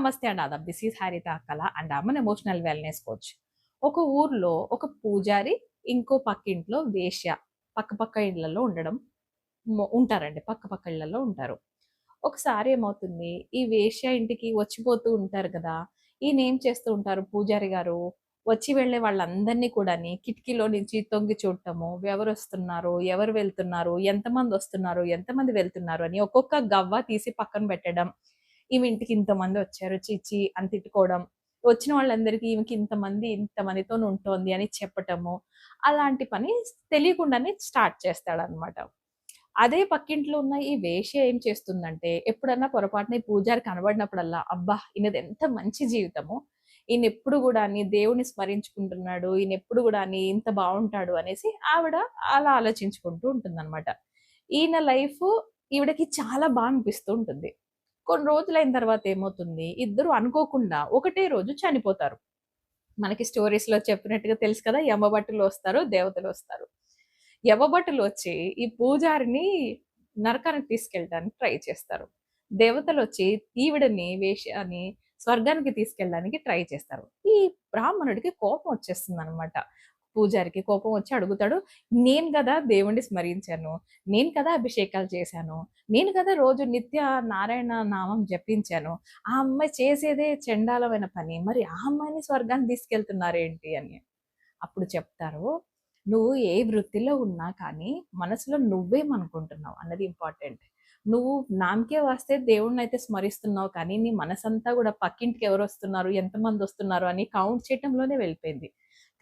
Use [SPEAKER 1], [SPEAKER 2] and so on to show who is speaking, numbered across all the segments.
[SPEAKER 1] నమస్తే and Aadab this is Haritha Kala and am an emotional wellness coach. ఒక ఊర్లో ఒక పూజారి ఇంకో పక్కింట్లో వేశ్య పక్క పక్క ఇళ్ళలో ఉండడం ఉంటారండి పక్క పక్క ఇళ్ళలో ఉంటారు. ఒకసారి ఏమవుతుంది ఈ వేశ్య ఇంటికి వచ్చిపోతూ ఉంటారు కదా ఈయన ఏం చేస్తూ ఉంటారు పూజారి గారు? వచ్చి వెళ్ళే వాళ్ళందరినీ కూడా కిటికీలో నుంచి తొంగి చూడటము ఎవరు వస్తున్నారు ఎవరు వెళ్తున్నారు ఎంతమంది వస్తున్నారు ఎంతమంది వెళ్తున్నారు అని ఒక్కొక్క గవ్వ తీసి పక్కన పెట్టడం ఈమె ఇంటికి ఇంతమంది వచ్చారు చీచి అని తిట్టుకోవడం వచ్చిన వాళ్ళందరికీ ఈమెకి ఇంతమంది ఇంతమందితో ఉంటుంది అని చెప్పటము అలాంటి పని తెలియకుండానే స్టార్ట్ చేస్తాడనమాట. అదే పక్కింట్లో ఉన్న ఈ వేష ఏం చేస్తుందంటే ఎప్పుడన్నా పొరపాటున ఈ పూజారి కనబడినప్పుడల్లా అబ్బా ఈయనది ఎంత మంచి జీవితము ఈయన ఎప్పుడు కూడా దేవుని స్మరించుకుంటున్నాడు ఈయన ఎప్పుడు కూడా ఇంత బాగుంటాడు అనేసి ఆవిడ అలా ఆలోచించుకుంటూ ఉంటుందన్నమాట ఈయన లైఫ్ ఈవిడకి చాలా బాగా అనిపిస్తూ ఉంటుంది. కొన్ని రోజులైన తర్వాత ఏమవుతుంది? ఇద్దరు అనుకోకుండా ఒకటే రోజు చనిపోతారు. మనకి స్టోరీస్లో చెప్పినట్టుగా తెలుసు కదా యమభట్టులు వస్తారు దేవతలు వస్తారు. యమభట్టులు వచ్చి ఈ పూజారిని నరకానికి తీసుకెళ్ళడానికి ట్రై చేస్తారు. దేవతలు వచ్చి ఈవిడని వేషాన్ని స్వర్గానికి తీసుకెళ్ళడానికి ట్రై చేస్తారు. ఈ బ్రాహ్మణుడికి కోపం వచ్చేస్తుంది అనమాట పూజారికి కోపం వచ్చి అడుగుతాడు నేను కదా దేవుణ్ణి స్మరించాను నేను కదా అభిషేకాలు చేశాను నేను కదా రోజు నిత్య నారాయణ నామం జపించాను ఆ అమ్మాయి చేసేదే చండాలమైన పని మరి ఆ అమ్మాయిని స్వర్గాన్ని తీసుకెళ్తున్నారేంటి? అని. అప్పుడు చెప్తారు నువ్వు ఏ వృత్తిలో ఉన్నా కానీ మనసులో నువ్వేమనుకుంటున్నావు అన్నది ఇంపార్టెంట్. నువ్వు నామకే వస్తే దేవుణ్ణి అయితే స్మరిస్తున్నావు కానీ నీ మనసంతా కూడా పక్కింటికి ఎవరు వస్తున్నారు ఎంతమంది వస్తున్నారు అని కౌంట్ చేయటంలోనే వెళ్ళిపోయింది.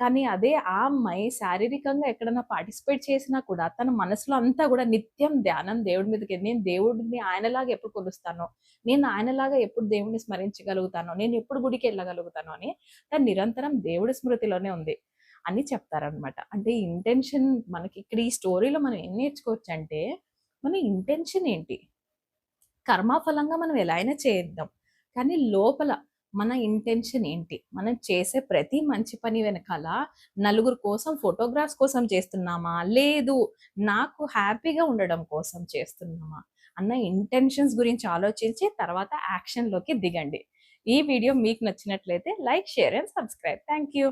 [SPEAKER 1] కానీ అదే ఆ అమ్మాయి శారీరకంగా ఎక్కడన్నా పార్టిసిపేట్ చేసినా కూడా తన మనసులో అంతా కూడా నిత్యం ధ్యానం దేవుడి మీదకి నేను దేవుడిని ఆయనలాగా ఎప్పుడు కొలుస్తానో? నేను ఆయనలాగా ఎప్పుడు దేవుడిని స్మరించగలుగుతానో? నేను ఎప్పుడు గుడికి వెళ్ళగలుగుతానో? అని తను నిరంతరం దేవుడి స్మృతిలోనే ఉంది అని చెప్తారనమాట అంటే ఇంటెన్షన్ మనకి ఇక్కడ ఈ స్టోరీలో మనం ఏం నేర్చుకోవచ్చు అంటే మన ఇంటెన్షన్ ఏంటి? కర్మఫలంగా మనం ఎలా అయినా చేద్దాం కానీ లోపల మన ఇంటెన్షన్ ఏంటి? మనం చేసే ప్రతి మంచి పని వెనకాల నలుగురు కోసం ఫోటోగ్రాఫ్స్ కోసం చేస్తున్నామా? లేదు. నాకు హ్యాపీగా ఉండడం కోసం చేస్తున్నామా? అన్న ఇంటెన్షన్స్ గురించి ఆలోచించి తర్వాత యాక్షన్లోకి దిగండి. ఈ వీడియో మీకు నచ్చినట్లయితే like share and subscribe thank you